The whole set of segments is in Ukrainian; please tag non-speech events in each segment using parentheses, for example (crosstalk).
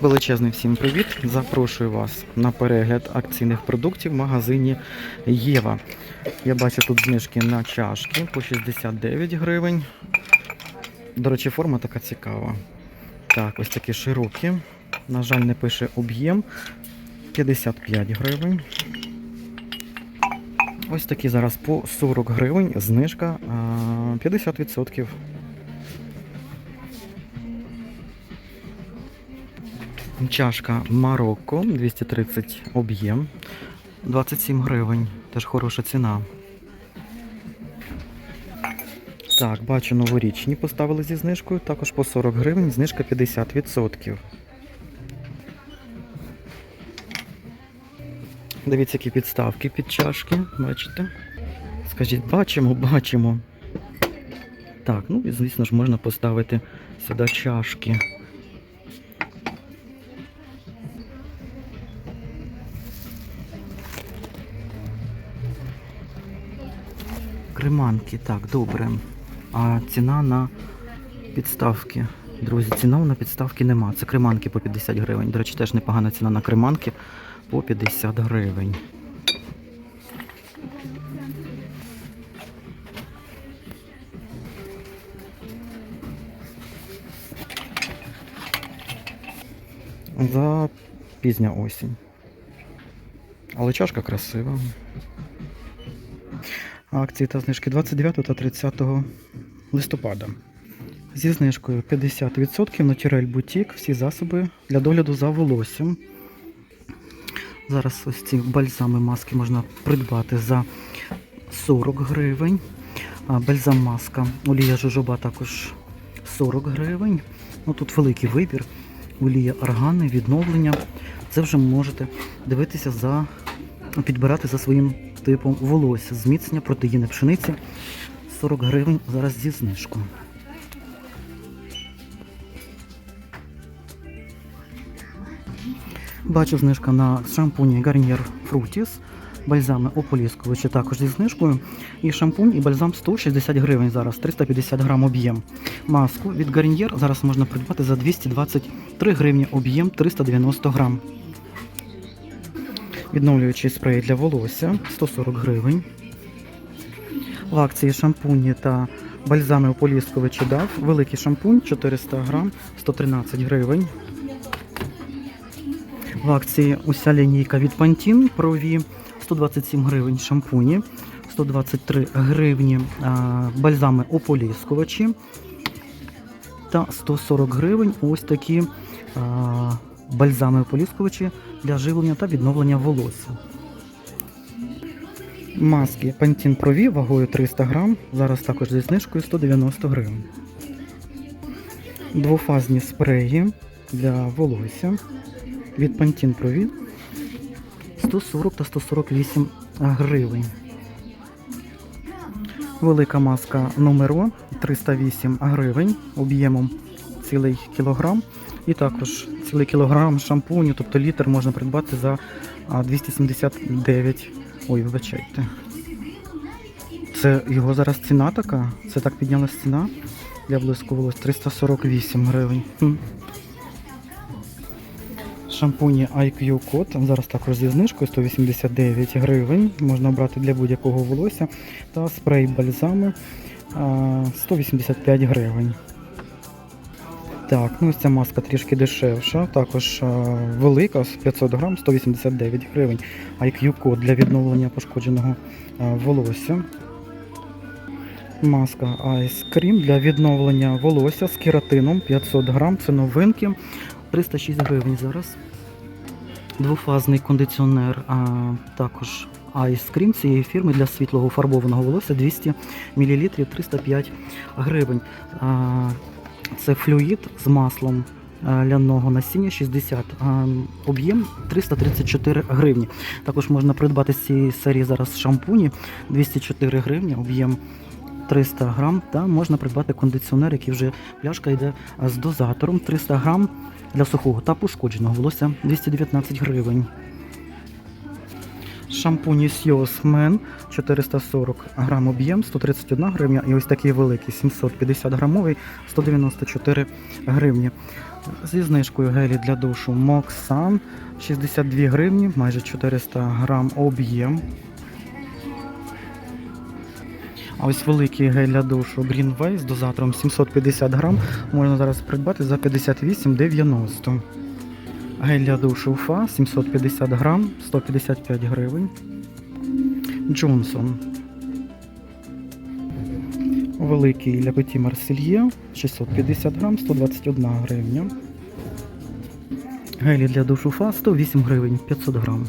Величезний всім привіт! Запрошую вас на перегляд акційних продуктів в магазині Єва. Я бачу тут знижки на чашки по 69 гривень. До речі, форма така цікава. Так, ось такі широкі. На жаль, не пише об'єм 55 гривень. Ось такі зараз по 40 гривень, знижка 50%. Чашка Марокко 230 об'єм, 27 гривень. Теж хороша ціна. Так, бачу новорічні поставили зі знижкою, також по 40 гривень, знижка 50%. Дивіться, які підставки під чашки, бачите? Скажіть, бачимо, бачимо. Так, ну і звісно ж можна поставити сюди чашки. Креманки, так, добре. А ціна на підставки. Друзі, ціна на підставки нема. Це креманки по 50 гривень. До речі, теж непогана ціна на креманки по 50 гривень. За пізня осінь. Але чашка красива. Акції та знижки 29 та 30 листопада. Зі знижкою 50% Натюрель Бутік, всі засоби для догляду за волоссям. Зараз ось ці бальзами маски можна придбати за 40 гривень. Бальзам маска олія жожоба також 40 гривень. Ну, тут великий вибір. Олія органи, відновлення. Це вже можете дивитися за підбирати за своїм типом волосся. Зміцнення протеїни пшениці 40 гривень зараз зі знижкою. Бачу знижка на шампуні Garnier Fructis, бальзами ополіскувачі також зі знижкою. І шампунь, і бальзам 160 гривень зараз, 350 грам об'єм. Маску від Garnier зараз можна придбати за 223 гривні об'єм 390 грам. Відновлюючий спрей для волосся 140 гривень. В акції шампуні та бальзами ополіскувачі дав. Великий шампунь 400 грам 113 гривень. В акції уся лінійка від Pantene Прові 127 гривень шампуні, 123 гривні бальзами ополіскувачі та 140 гривень ось такі а, бальзами ополіскувачі для живлення та відновлення волосся. Маски Pantene Pro V вагою 300 грам, зараз також зі знижкою 190 гривень. Двофазні спреї для волосся від Pantene Pro V 140 та 148 гривень. Велика маска номеро 308 гривень об'ємом цілий кілограм. І також цілий кілограм шампуню, тобто літр можна придбати за а, 279. Ой, вибачайте. Це його зараз ціна така? Це так піднялась ціна для блиску волос 348 гривень. Шампуні IQ Code, зараз також зі знижкою 189 гривень. Можна обрати для будь-якого волосся. Та спрей бальзами 185 гривень. Так, ну ось ця маска трішки дешевша, також а, велика, 500 грам, 189 гривень. IQ Code для відновлення пошкодженого а, волосся. Маска Ice Cream для відновлення волосся з кератином 500 грам. Це новинки. 306 гривень зараз. Двофазний кондиціонер, а також Ice Cream цієї фірми для світлого фарбованого волосся 200 мл 305 гривень. А, це флюїд з маслом ляного насіння 60 а, об'єм 334 гривні. Також можна придбати з цієї серії зараз шампуні 204 гривні, об'єм 300 грам. Та можна придбати кондиціонер, який вже пляшка йде з дозатором 300 грам для сухого та пошкодженого волосся 219 гривень. Шампуні Сіос Мен 440 грам об'єм, 131 гривня. І ось такий великий 750 грамовий 194 гривні. Зі знижкою гелі для душу Моксан 62 гривні, майже 400 грам об'єм. А ось великий гель для душу Green Way з дозатором 750 грам можна зараз придбати за 58,90. Гель для душу Уфа 750 грам 155 гривень. Джонсон. Великий для Петі Марсельє 650 грам 121 гривня. Гелі для душу Уфа 108 гривень 500 грам.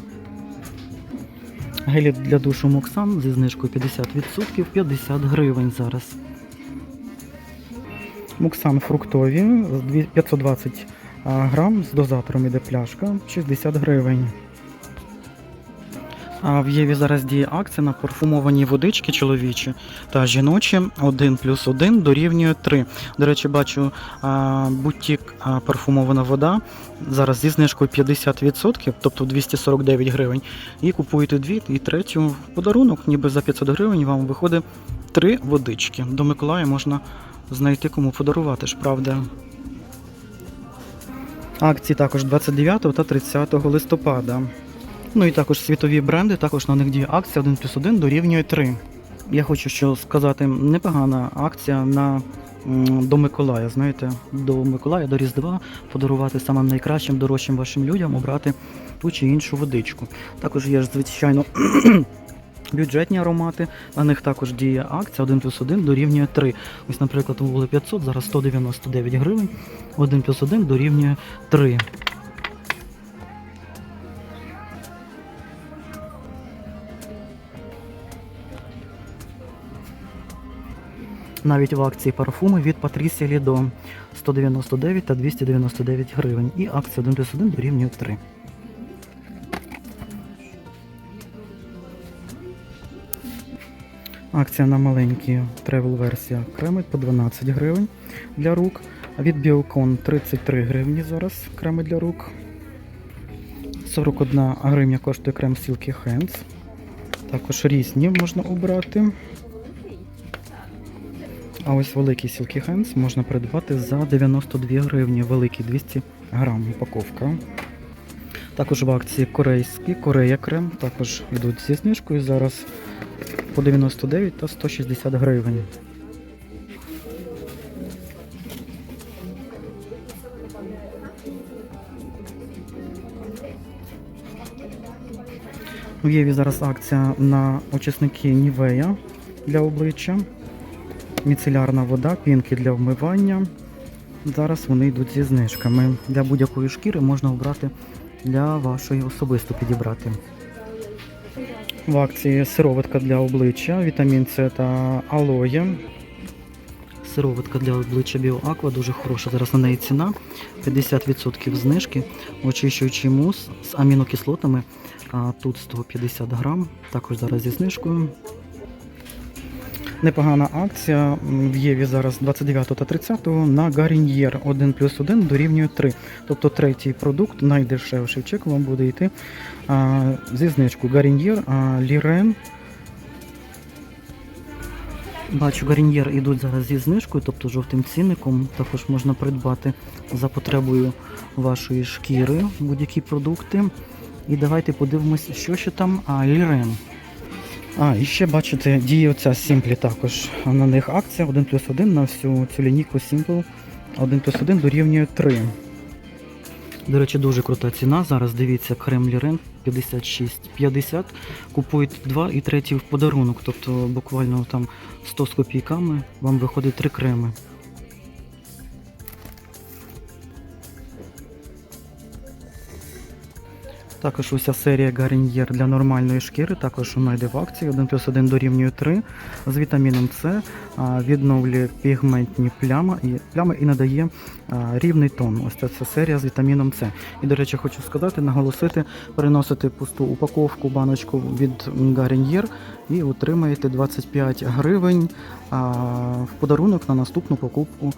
Гелі для душу Моксан зі знижкою 50% 50 гривень зараз. Моксан фруктові 520 а, грам з дозатором іде пляшка 60 гривень. А в Єві зараз діє акція на парфумовані водички чоловічі та жіночі 1 плюс 1 дорівнює 3. До речі, бачу бутік парфумована вода зараз зі знижкою 50%, тобто 249 гривень. І купуєте дві і третю в подарунок, ніби за 500 гривень вам виходить три водички. До Миколая можна знайти кому подарувати ж, правда. Акції також 29 та 30 листопада. Ну і також світові бренди, також на них діє акція 1 плюс 1 дорівнює 3. Я хочу що сказати, непогана акція на до Миколая. Знаєте, до Миколая, до Різдва подарувати самим найкращим, дорожчим вашим людям, обрати ту чи іншу водичку. Також є звичайно, бюджетні аромати. На них також діє акція 1 плюс 1 дорівнює 3. Ось, наприклад, були 500, зараз 199 гривень. 1 плюс 1 дорівнює 3. Навіть в акції парфуми від Патрісія Лідо 199 та 299 гривень. І акція 1 плюс 1 дорівнює 3. Акція на маленькі тревел-версія креми по 12 гривень для рук. Від Біокон 33 гривні зараз креми для рук. 41 гривня коштує крем Silky Hands. Також різні можна обрати. А ось великий Silky Hands можна придбати за 92 гривні. Великий 200 грам упаковка. Також в акції корейський, Корея крем. Також йдуть зі знижкою зараз по 99 та 160 гривень. В Єві зараз акція на очисники Нівея для обличчя. Міцелярна вода, пінки для вмивання. Зараз вони йдуть зі знижками. Для будь-якої шкіри можна обрати для вашої особисто підібрати. В акції сироватка для обличчя, вітамін С та алоє. Сироватка для обличчя BioAqua дуже хороша. Зараз на неї ціна 50% знижки. Очищуючий мус з амінокислотами. А тут 150 грам. Також зараз зі знижкою. Непогана акція в Єві зараз 29 та 30 на Гаріньєр 1 плюс 1 дорівнює 3. Тобто третій продукт, найдешевший чек, вам буде йти зі знижкою Гаріньєр, а, Лірен. Бачу, Гаріньєр ідуть зараз зі знижкою, тобто жовтим цінником. Також можна придбати за потребою вашої шкіри будь-які продукти. І давайте подивимося, що ще там. А, Лірен. А, і ще бачите, діє оця Сімплі також. На них акція 1 плюс 1 на всю цю лінійку Simple 1 плюс 1 дорівнює 3. До речі, дуже крута ціна. Зараз дивіться, Кремлі Рен 56,50. Купують два і третій в подарунок. Тобто буквально там 100 з копійками вам виходить три креми. Також уся серія Гарньєр для нормальної шкіри, також йде в акції 1 плюс 1 дорівнює 3 з вітаміном С, відновлює пігментні плями і, плями і надає рівний тон. Ось ця ця серія з вітаміном С. І, до речі, хочу сказати, наголосити, переносити пусту упаковку, баночку від Гарньєр і отримаєте 25 гривень в подарунок на наступну покупку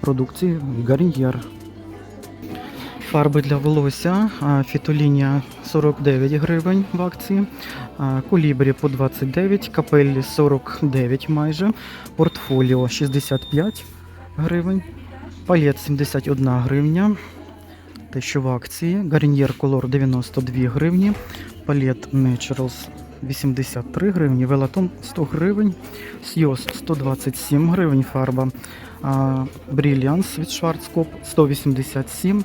продукції Гарньєр. Фарби для волосся, фітолінія 49 гривень в акції, колібрі по 29, капеллі 49 майже, портфоліо 65 гривень. Палет 71 гривня. Те, що в акції. Гарнір Color 92 гривні. Палет Naturals 83 гривні. Велатон 100 гривень. Сйоз 127 гривень фарба. Brilliance від Schwarzkopf 187.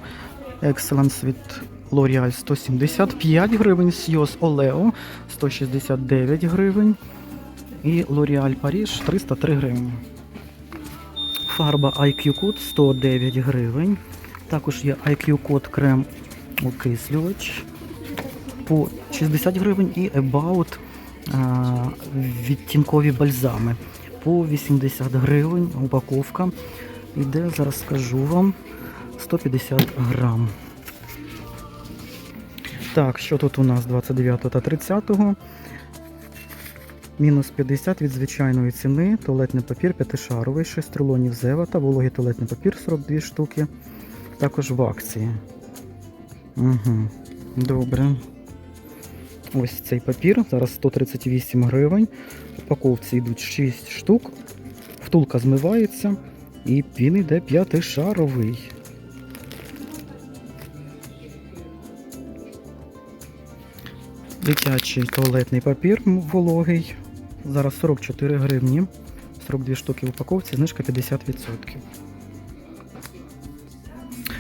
Excellence від L'Oreal 175 гривень. Сйоз Олео 169 гривень. І L'Oreal Paris 303 гривні. Фарба IQ Code 109 гривень. Також є IQ Code крем окислювач по 60 гривень і About а, відтінкові бальзами по 80 гривень. Упаковка. Іде, зараз скажу вам, 150 грам. Так, що тут у нас 29 та 30? Мінус 50 від звичайної ціни, туалетний папір 5-шаровий, 6 рулонів зева та вологий туалетний папір 42 штуки. Також в акції. Угу. Добре. Ось цей папір. Зараз 138 гривень. В упаковці йдуть 6 штук. Втулка змивається. І він йде 5-шаровий. Дитячий туалетний папір вологий. Зараз 44 гривні. 42 штуки в упаковці, знижка 50%.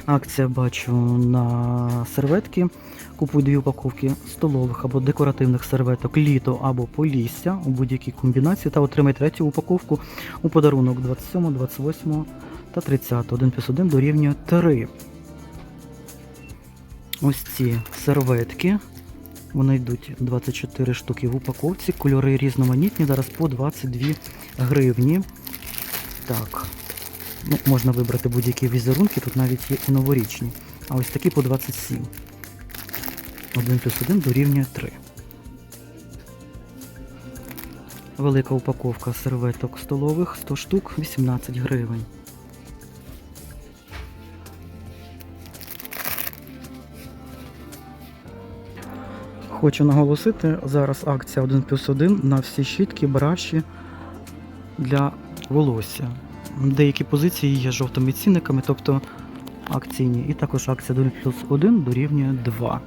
Акція бачу на серветки. Купуй дві упаковки столових або декоративних серветок літо або полісся у будь-якій комбінації та отримай третю упаковку у подарунок 27, 28 та 30. 1 плюс 1 дорівнює 3. Ось ці серветки. Вони йдуть 24 штуки в упаковці. Кольори різноманітні, зараз по 22 гривні. Так. Ну, можна вибрати будь-які візерунки, тут навіть є і новорічні. А ось такі по 27. 1 плюс 1 дорівнює 3. Велика упаковка серветок столових 100 штук 18 гривень. Хочу наголосити, зараз акція 1 плюс 1 на всі щітки, браші для волосся. Деякі позиції є жовтими цінниками, тобто акційні. І також акція 1 плюс 1 дорівнює 2.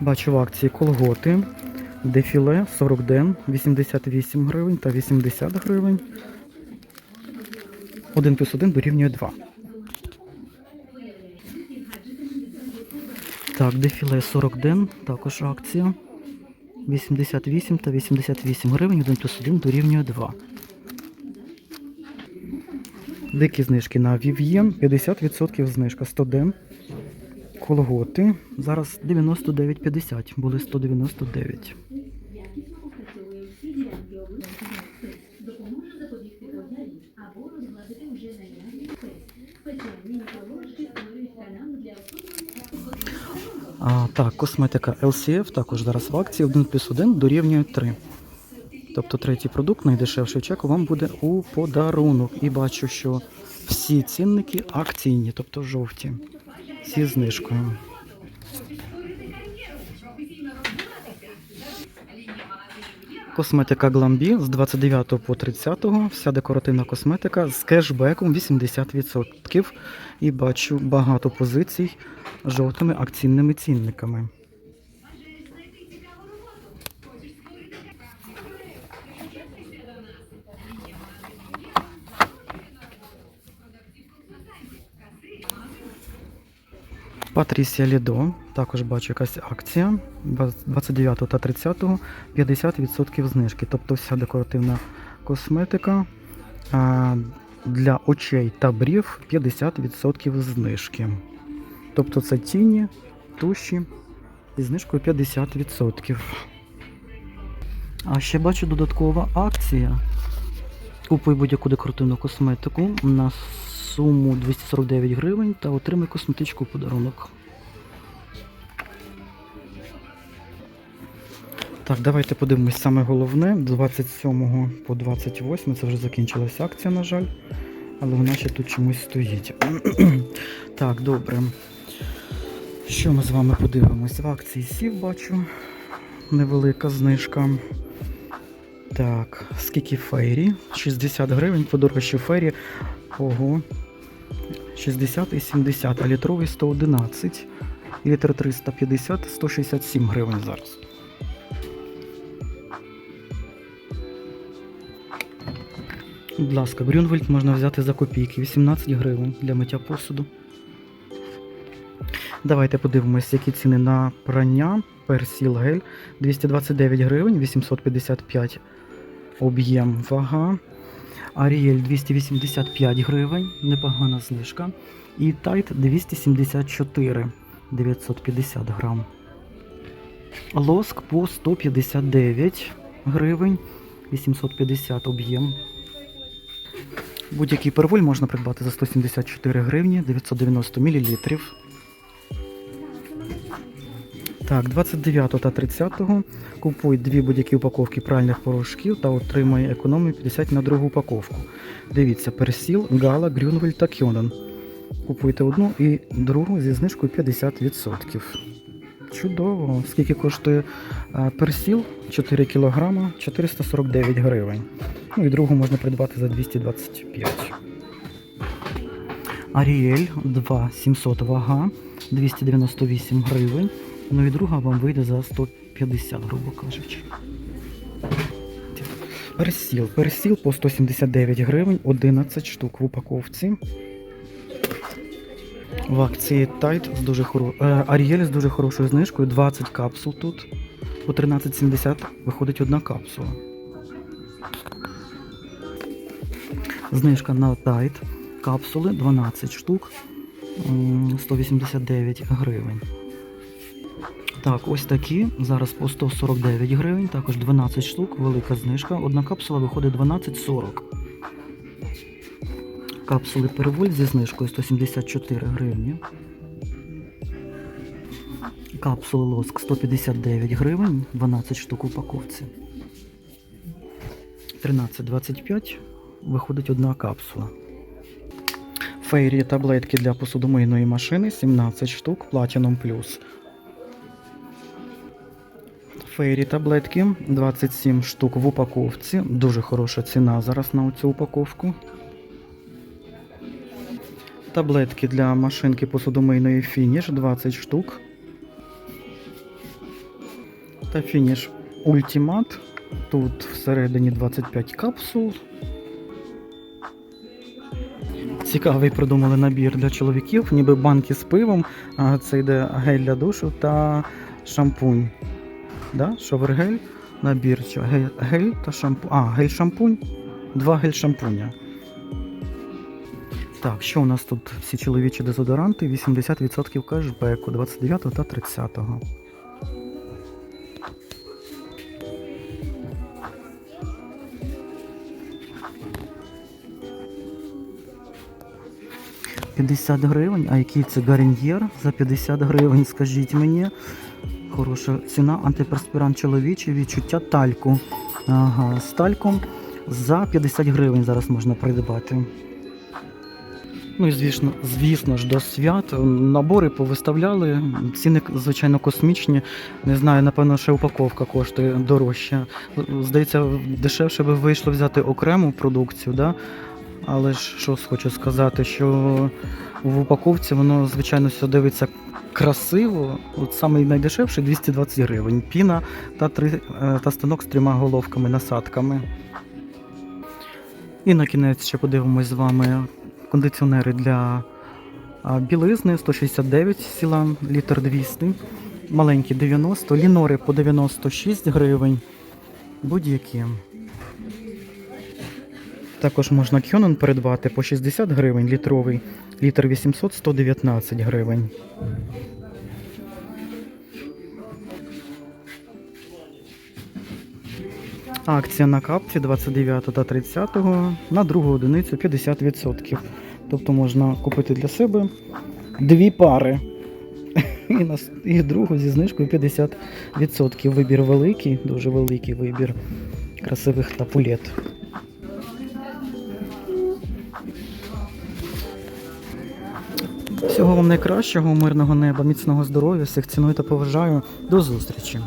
Бачу в акції колготи, дефіле 40 ден, 88 гривень та 80 гривень. 1 плюс 1 дорівнює 2. Так, дефіле 40 ден, також акція. 88 та 88 гривень, 1 плюс 1 дорівнює 2. Дикі знижки на Vivien, 50% знижка 100 ден. Колготи. Зараз 99,50, були 199. А, так, косметика LCF також зараз в акції 1 плюс 1 дорівнює 3. Тобто третій продукт, найдешевший чек, вам буде у подарунок. І бачу, що всі цінники акційні, тобто жовті. Зі знижкою. Косметика Гламбі з 29 по 30. Вся декоративна косметика з кешбеком 80%. І бачу багато позицій жовтими акційними цінниками. Патрісія Лідо, також бачу якась акція 29 та 30 50% знижки. Тобто вся декоративна косметика для очей та брів 50% знижки. Тобто це тіні, туші зі знижкою 50%. А ще бачу додаткова акція. Купуй будь-яку декоративну косметику на суму 249 гривень та отримай косметичку у подарунок. Так, давайте подивимось саме головне. 27 по 28 це вже закінчилася акція, на жаль. Але вона ще тут чомусь стоїть. (clears throat) так, добре. Що ми з вами подивимось? В акції сів бачу. Невелика знижка. Так, скільки фейрі? 60 гривень, подорожчі фейрі. Ого. 60 і 70, а літровий 111. Літр 350, 167 гривень зараз. Будь ласка, Грюнвельд можна взяти за копійки, 18 гривень для миття посуду. Давайте подивимось, які ціни на прання. Персіл гель 229 гривень, 855 об'єм вага. Аріель 285 гривень, непогана знижка. І тайт 274 950 грам. Лоск по 159 гривень, 850 об'єм. Будь-який перволь можна придбати за 174 гривні, 990 мл. Так, 29 та 30 купуй дві будь-які упаковки пральних порошків та отримай економію 50 на другу упаковку. Дивіться, персіл, гала, грюнвель та кьонен. Купуйте одну і другу зі знижкою 50%. Чудово! Скільки коштує персіл? 4 кг 449 гривень. Ну і другу можна придбати за 225. Аріель 2 700 вага 298 гривень. Ну і друга вам вийде за 150, грубо кажучи. Персіл. Персіл по 179 гривень, 11 штук в упаковці. В акції Tide з дуже хоро... е, з дуже хорошою знижкою, 20 капсул тут. По 13,70 виходить одна капсула. Знижка на Tide. Капсули 12 штук. 189 гривень. Так, ось такі. Зараз по 149 гривень, також 12 штук, велика знижка. Одна капсула виходить 12,40. Капсули переволь зі знижкою 174 гривні. Капсули лоск 159 гривень, 12 штук в упаковці. 13,25 виходить одна капсула. Фейрі таблетки для посудомийної машини 17 штук Platinum Plus. Фейрі таблетки 27 штук в упаковці. Дуже хороша ціна зараз на цю упаковку. Таблетки для машинки посудомийної фініш 20 штук. Та фініш Ультимат. Тут всередині 25 капсул. Цікавий придумали набір для чоловіків, ніби банки з пивом. Це йде гель для душу та шампунь. Да? Шовергель, набір? Гель, гель та шампунь. А, гель-шампунь, два гель-шампуня. Так, що у нас тут? Всі чоловічі дезодоранти, 80% кешбеку 29 та 30. «50 гривень, а який це гарньєр за 50 гривень, скажіть мені. Хороша ціна, антиперспірант чоловічий, відчуття тальку. Ага, з тальком за 50 гривень зараз можна придбати. Ну і звісно, звісно ж, до свят набори повиставляли. Ціни, звичайно, космічні. Не знаю, напевно, ще упаковка коштує дорожче. Здається, дешевше би вийшло взяти окрему продукцію, да? Але ж що хочу сказати, що в упаковці воно, звичайно, все дивиться красиво. От самий найдешевший 220 гривень. Піна та, три, е, та станок з трьома головками, насадками. І на кінець ще подивимось з вами кондиціонери для білизни 169 сілан, літр 200, маленькі 90, лінори по 96 гривень, будь-які. Також можна кьонен передбати по 60 гривень літровий, літр 800 119 гривень. Акція на капці 29 та 30 на другу одиницю 50%. Тобто можна купити для себе дві пари. (laughs) І, на, і другу зі знижкою 50%. Вибір великий, дуже великий вибір красивих тапулет. Всього вам найкращого, мирного неба, міцного здоров'я, всіх ціную та поважаю. До зустрічі!